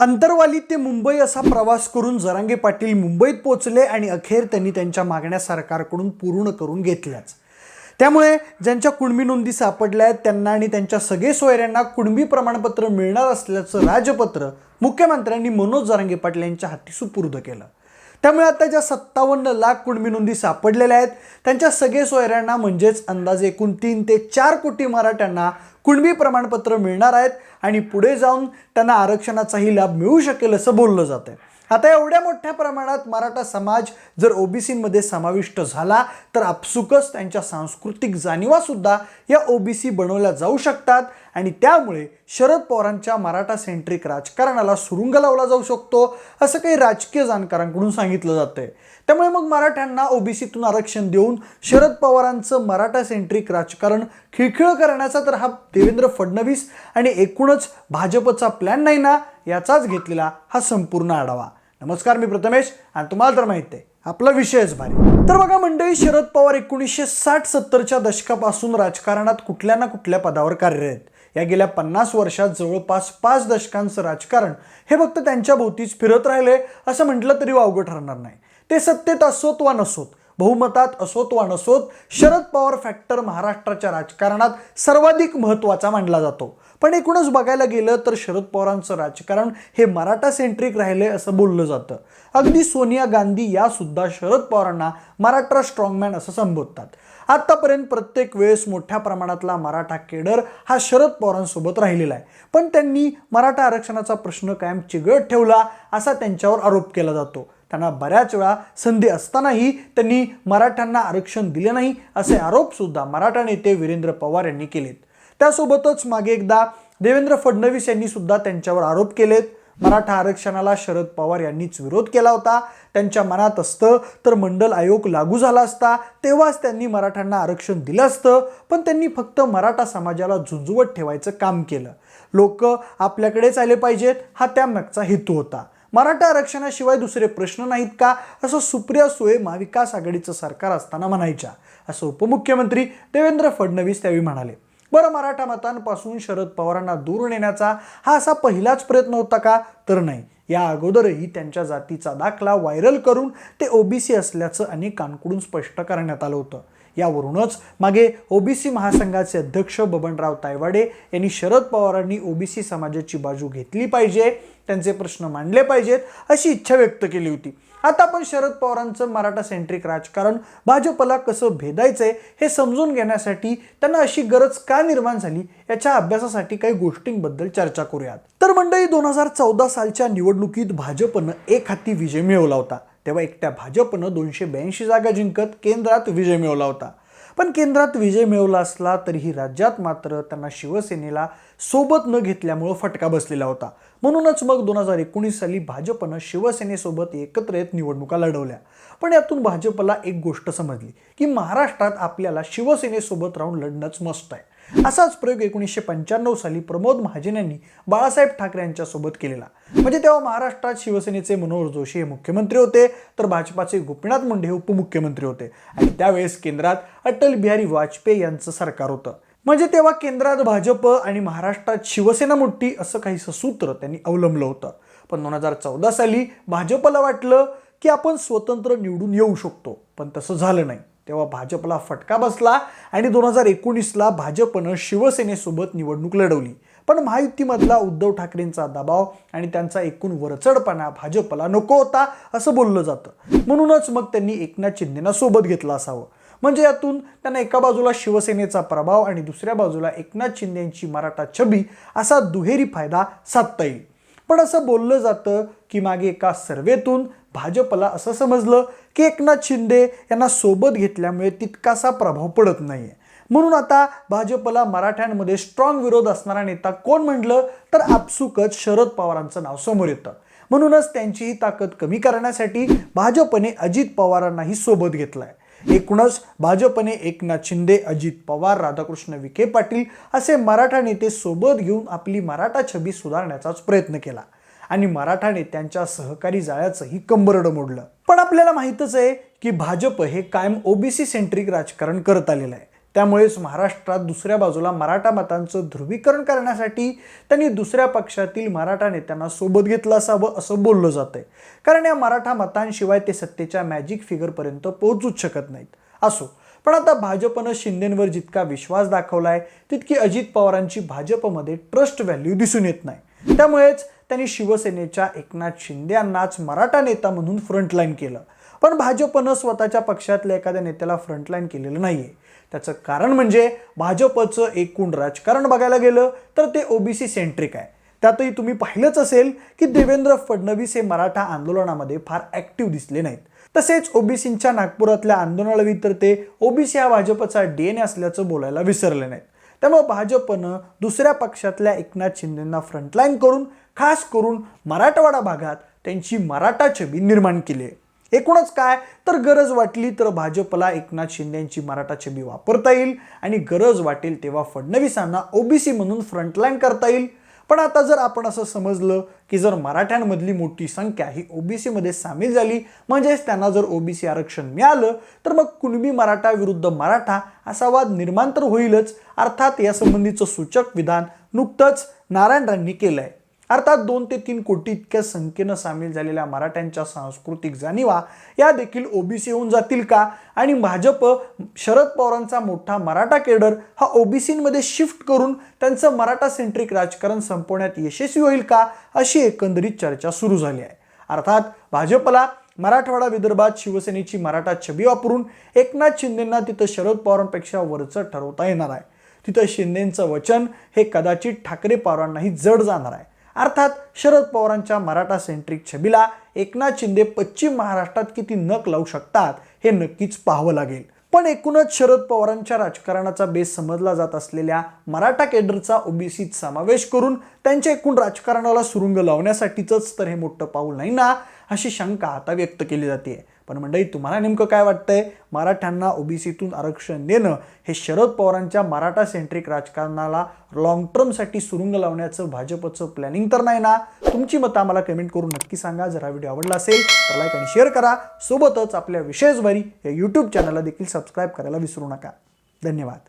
अंतरवाली ते मुंबई असा प्रवास करून जरांगे पाटील मुंबईत पोचले आणि अखेर त्यांनी त्यांच्या मागण्या सरकारकडून पूर्ण करून घेतल्याच. त्यामुळे ज्यांच्या कुणबी नोंदी सापडल्या आहेत त्यांना आणि त्यांच्या सगळे सोयऱ्यांना कुणबी प्रमाणपत्र मिळणार असल्याचं राजपत्र मुख्यमंत्र्यांनी मनोज जरांगे पाटील यांच्या हाती सुपूर्द केलं. त्यामुळे आता ज्या सत्तावन्न लाख कुणबी नोंदी सापडलेल्या आहेत त्यांच्या सगळे सोयऱ्यांना म्हणजेच अंदाजे एकूण तीन ते चार कोटी मराठ्यांना कुणबी प्रमाणपत्र मिळणार आहेत आणि पुढे जाऊन त्यांना आरक्षणाचाही लाभ मिळू शकेल असं बोललं जातं आता एवढ्या मोठ्या प्रमाणात मराठा समाज जर ओबीसीमध्ये समाविष्ट झाला तर आपसुकच त्यांच्या सांस्कृतिक जाणीवासुद्धा या ओबीसी बनवल्या जाऊ शकतात आणि त्यामुळे शरद पवारांच्या मराठा सेंट्रिक राजकारणाला सुरुंग लावला जाऊ शकतो असं काही राजकीय जाणकारांकडून सांगितलं जातंय. त्यामुळे मग मराठ्यांना ओबीसीतून आरक्षण देऊन शरद पवारांचं मराठा सेंट्रिक राजकारण खिळखिळ करण्याचा तर हा देवेंद्र फडणवीस आणि एकूणच भाजपचा प्लॅन नाही ना याचाच घेतलेला हा संपूर्ण आढावा. नमस्कार मी प्रथमेश आणि तुम्हाला तर माहिती आहे आपला विषयच भारी. तर बघा मंडळी शरद पवार एकोणीसशे साठ सत्तरच्या दशकापासून राजकारणात कुठल्या ना कुठल्या पदावर कार्यरत या गेल्या पन्नास वर्षात जवळपास पाच दशकांचं राजकारण हे फक्त त्यांच्या भोवतीच फिरत राहिले असं म्हटलं तरी वावगं ठरणार नाही. ते सत्तेत असोत वा नसोत बहुमतात असोत वा नसोत शरद पवार फॅक्टर महाराष्ट्राच्या राजकारणात सर्वाधिक महत्त्वाचा मानला जातो. पण एकूणच बघायला गेलं तर शरद पवारांचं राजकारण हे मराठा सेंट्रिक राहिले असं बोललं जातं. अगदी सोनिया गांधी या सुद्धा शरद पवारांना मराठा स्ट्रॉंगमॅन असं संबोधतात. आत्तापर्यंत प्रत्येक वेळेस मोठ्या प्रमाणातला मराठा केडर हा शरद पवारांसोबत राहिलेला आहे. पण त्यांनी मराठा आरक्षणाचा प्रश्न कायम चिघळत ठेवला असा त्यांच्यावर आरोप केला जातो. त्यांना बऱ्याच वेळा संधी असतानाही त्यांनी मराठ्यांना आरक्षण दिले नाही असे आरोपसुद्धा मराठा नेते वीरेंद्र पवार यांनी केलेत. त्यासोबतच मागे एकदा देवेंद्र फडणवीस यांनी सुद्धा त्यांच्यावर आरोप केलेत. मराठा आरक्षणाला शरद पवार यांनीच विरोध केला होता. त्यांच्या मनात असतं तर मंडल आयोग लागू झाला असता तेव्हाच त्यांनी मराठ्यांना आरक्षण दिलं असतं. पण त्यांनी फक्त मराठा समाजाला झुंजवत ठेवायचं काम केलं. लोक आपल्याकडेच आले पाहिजेत हा त्यामागचा हेतू होता. मराठा आरक्षणाशिवाय दुसरे प्रश्न नाहीत का? असं सुप्रिया सुळे महाविकास आघाडीचं सरकार असताना म्हणायच्या. असं उपमुख्यमंत्री देवेंद्र फडणवीस त्यावेळी म्हणाले. बरं मराठा मतांपासून शरद पवारांना दूर नेण्याचा हा असा पहिलाच प्रयत्न होता का? तर नाही. या अगोदरही त्यांच्या जातीचा दाखला व्हायरल करून ते ओबीसी असल्याचं अनेकांकडून स्पष्ट करण्यात आलं होतं. यावरूनच मागे ओबीसी महासंघाचे अध्यक्ष बबनराव तायवाडे यांनी शरद पवारांनी ओबीसी समाजाची बाजू घेतली पाहिजे. त्यांचे प्रश्न मांडले पाहिजेत अशी इच्छा व्यक्त केली होती. आता आपण शरद पवारांचं मराठा सेंट्रिक राजकारण भाजपला कसं भेदायचंय हे समजून घेण्यासाठी त्यांना अशी गरज का निर्माण झाली याच्या अभ्यासासाठी काही गोष्टींबद्दल चर्चा करूयात. तर मंडळी दोन हजार चौदा सालच्या निवडणुकीत भाजपनं एक हाती विजय मिळवला होता. तेव्हा एकट्या भाजपनं दोनशे ब्याऐंशी जागा जिंकत केंद्रात विजय मिळवला होता. पण केंद्रात विजय मिळवला असला तरीही राज्यात मात्र त्यांना शिवसेनेला सोबत न घेतल्यामुळं फटका बसलेला होता. म्हणूनच मग दोन हजार एकोणीस साली भाजपनं शिवसेनेसोबत एकत्र येत निवडणुका लढवल्या. पण यातून भाजपला एक गोष्ट समजली की महाराष्ट्रात आपल्याला शिवसेनेसोबत राहून लढणंच मस्त आहे. असाच प्रयोग एकोणीसशे पंच्याण्णव साली प्रमोद महाजन यांनी बाळासाहेब ठाकरे यांच्यासोबत केलेला. म्हणजे तेव्हा महाराष्ट्रात शिवसेनेचे मनोहर जोशी हे मुख्यमंत्री होते तर भाजपाचे गोपीनाथ मुंडे हे उपमुख्यमंत्री होते. आणि त्यावेळेस केंद्रात अटल बिहारी वाजपेयी यांचं सरकार होतं. म्हणजे तेव्हा केंद्रात भाजप आणि महाराष्ट्रात शिवसेना मोठी असं काहीसं सूत्र त्यांनी अवलंबलं होतं. पण दोन हजार चौदा साली भाजपला वाटलं की आपण स्वतंत्र निवडून येऊ शकतो पण तसं झालं नाही. तेव्हा भाजपला फटका बसला आणि दोन हजार एकोणीसला भाजपनं शिवसेनेसोबत निवडणूक लढवली. पण महायुतीमधला उद्धव ठाकरेंचा दबाव आणि त्यांचा एकूण वरचढपणा भाजपला नको होता असं बोललं जातं. म्हणूनच मग त्यांनी एकनाथ शिंदेना सोबत घेतलं असावं. म्हणजे यातून त्यांना एका बाजूला शिवसेनेचा प्रभाव आणि दुसऱ्या बाजूला एकनाथ शिंदेची मराठा छबी असा दुहेरी फायदा साधता येईल. पण असं बोललं जातं की मागे एका सर्वेतून भाजपला असं समजलं की एकनाथ शिंदे यांना सोबत घेतल्यामुळे तितकासा प्रभाव पडत नाहीये. म्हणून आता भाजपला मराठ्यांमध्ये स्ट्रॉंग विरोध असणारा नेता कोण म्हटलं तर आपसुकच शरद पवारांचं नाव समोर येतं. म्हणूनच त्यांची ही ताकद कमी करण्यासाठी भाजपने अजित पवारांनाही सोबत घेतलाय. एकूणच भाजपने एकनाथ शिंदे अजित पवार राधाकृष्ण विखे पाटील असे मराठा नेते सोबत घेऊन आपली मराठा छबी सुधारण्याचाच प्रयत्न केला. आणि मराठा नेत्यांच्या सहकारी जाळ्याचंही कंबरडं मोडलं. पण आपल्याला माहीतच आहे की भाजप हे कायम ओबीसी सेंट्रिक राजकारण करत आलेलं आहे. त्यामुळेच महाराष्ट्रात दुसऱ्या बाजूला मराठा मतांचं ध्रुवीकरण करण्यासाठी त्यांनी दुसऱ्या पक्षातील मराठा नेत्यांना सोबत घेतलं असावं असं बोललं जातंय. कारण या मराठा मतांशिवाय ते सत्तेच्या मॅजिक फिगरपर्यंत पोहोचूच शकत नाहीत. असो पण आता भाजपनं शिंदेंवर जितका विश्वास दाखवलाय तितकी अजित पवारांची भाजपमध्ये ट्रस्ट व्हॅल्यू दिसून येत नाही. त्यामुळेच त्यांनी शिवसेनेच्या एकनाथ शिंदे यांनाच मराठा नेता म्हणून फ्रंटलाईन केलं. पण भाजपनं स्वतःच्या पक्षातल्या एखाद्या नेत्याला फ्रंटलाईन केलेलं नाही आहे त्याचं कारण म्हणजे भाजपचं एकूण राजकारण बघायला गेलं तर ते ओबीसी सेंट्रिक आहे. त्यातही तुम्ही पाहिलंच असेल की देवेंद्र फडणवीस हे मराठा आंदोलनामध्ये फार ॲक्टिव्ह दिसले नाहीत. तसेच ओबीसींच्या नागपुरातल्या आंदोलनाला तर ते ओबीसी हा भाजपचा डीएनए असल्याचं बोलायला विसरले नाहीत. त्यामुळे भाजपनं दुसऱ्या पक्षातल्या एकनाथ शिंदेंना फ्रंटलाईन करून खास करून मराठवाडा भागात त्यांची मराठा छबी निर्माण केली आहे. एकूणच काय? तर गरज वाटली तर भाजपला एकनाथ शिंदेची मराठा छबी वापरता येईल आणि गरज वाटेल तेव्हा फडणवीसांना ओबीसी म्हणून फ्रंटलाईन करता येईल. पण आता जर आपण असं समजलं की जर मराठ्यांमधली मोठी संख्या ही ओबीसीमध्ये सामील झाली म्हणजेच त्यांना जर ओबीसी आरक्षण मिळालं तर मग कुणबी मराठा विरुद्ध मराठा असा वाद निर्माण तर होईलच. अर्थात यासंबंधीचं सूचक विधान नुकतंच नारायण राणांनी केलंय. अर्थात दोन ते तीन कोटी इतक्या संख्येनं सामील झालेल्या मराठ्यांच्या सांस्कृतिक जाणीवा या देखील ओबीसी होऊन जातील का? आणि भाजप शरद पवारांचा मोठा मराठा केडर हा ओबीसीमध्ये शिफ्ट करून त्यांचं मराठा सेंट्रिक राजकारण संपवण्यात यशस्वी होईल का? अशी एकंदरीत चर्चा सुरू झाली आहे. अर्थात भाजपला मराठवाडा विदर्भात शिवसेनेची मराठा छबी वापरून एकनाथ शिंदेंना तिथं शरद पवारांपेक्षा वरचं ठरवता येणार आहे. तिथं शिंदेंचं वचन हे कदाचित ठाकरे पवारांनाही जड जाणार आहे. अर्थात शरद पवारांच्या मराठा सेंट्रिक छबीला एकनाथ शिंदे पश्चिम महाराष्ट्रात किती नक लावू शकतात हे नक्कीच पाहावं लागेल. पण एकूणच शरद पवारांच्या राजकारणाचा बेस समजला जात असलेल्या मराठा केडरचा ओबीसीत समावेश करून त्यांच्या एकूण राजकारणाला सुरुंग लावण्यासाठीच तर हे मोठं पाऊल नाही ना अशी शंका आता व्यक्त केली जाते पण मंडळी तुम्हाला नेमकं काय वाटतंय? मराठ्यांना ओबीसीतून आरक्षण देणं हे शरद पवारांच्या मराठा सेंट्रिक राजकारणाला लॉंग टर्मसाठी सुरुंग लावण्याचं भाजपचं प्लॅनिंग तर नाही ना? तुमची मतं आम्हाला कमेंट करून नक्की सांगा. जर हा व्हिडिओ आवडला असेल तर लाईक आणि शेअर करा. सोबतच आपल्या विशेषभरी या यूट्यूब चॅनलला देखील सबस्क्राईब करायला विसरू नका. धन्यवाद.